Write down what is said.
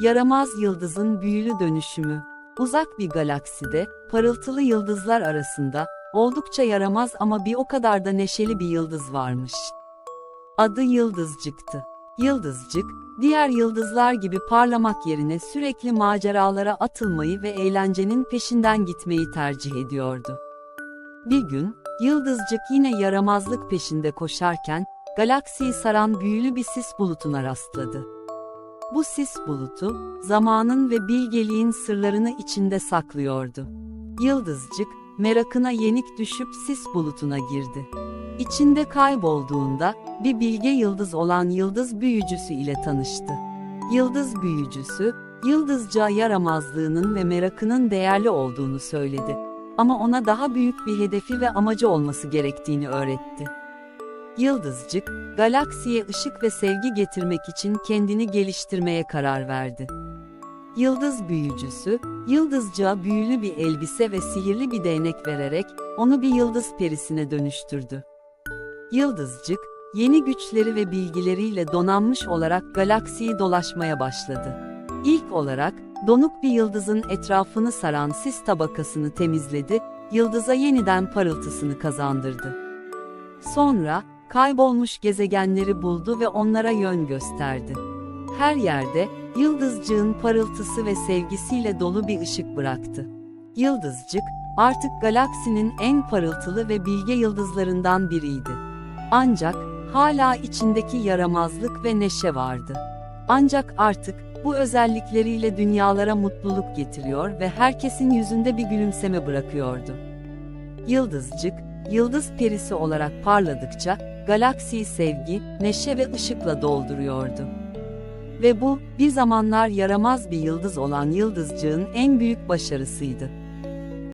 Yaramaz yıldızın büyülü dönüşümü. Uzak bir galakside, parıltılı yıldızlar arasında, oldukça yaramaz ama bir o kadar da neşeli bir yıldız varmış. Adı Yıldızcık'tı. Yıldızcık, diğer yıldızlar gibi parlamak yerine sürekli maceralara atılmayı ve eğlencenin peşinden gitmeyi tercih ediyordu. Bir gün, Yıldızcık yine yaramazlık peşinde koşarken, galaksiyi saran büyülü bir sis bulutuna rastladı. Bu sis bulutu, zamanın ve bilgeliğin sırlarını içinde saklıyordu. Yıldızcık, merakına yenik düşüp sis bulutuna girdi. İçinde kaybolduğunda, bir bilge yıldız olan yıldız büyücüsü ile tanıştı. Yıldız büyücüsü, yıldızca yaramazlığının ve merakının değerli olduğunu söyledi. Ama ona daha büyük bir hedefi ve amacı olması gerektiğini öğretti. Yıldızcık, galaksiye ışık ve sevgi getirmek için kendini geliştirmeye karar verdi. Yıldız büyücüsü, yıldızcığa büyülü bir elbise ve sihirli bir değnek vererek onu bir yıldız perisine dönüştürdü. Yıldızcık, yeni güçleri ve bilgileriyle donanmış olarak galaksiyi dolaşmaya başladı. İlk olarak, donuk bir yıldızın etrafını saran sis tabakasını temizledi, yıldıza yeniden parıltısını kazandırdı. Sonra, kaybolmuş gezegenleri buldu ve onlara yön gösterdi. Her yerde, yıldızcığın parıltısı ve sevgisiyle dolu bir ışık bıraktı. Yıldızcık, artık galaksinin en parıltılı ve bilge yıldızlarından biriydi. Ancak, hala içindeki yaramazlık ve neşe vardı. Ancak artık, bu özellikleriyle dünyalara mutluluk getiriyor ve herkesin yüzünde bir gülümseme bırakıyordu. Yıldızcık, yıldız perisi olarak parladıkça, galaksiyi sevgi, neşe ve ışıkla dolduruyordu. Ve bu, bir zamanlar yaramaz bir yıldız olan yıldızcığın en büyük başarısıydı.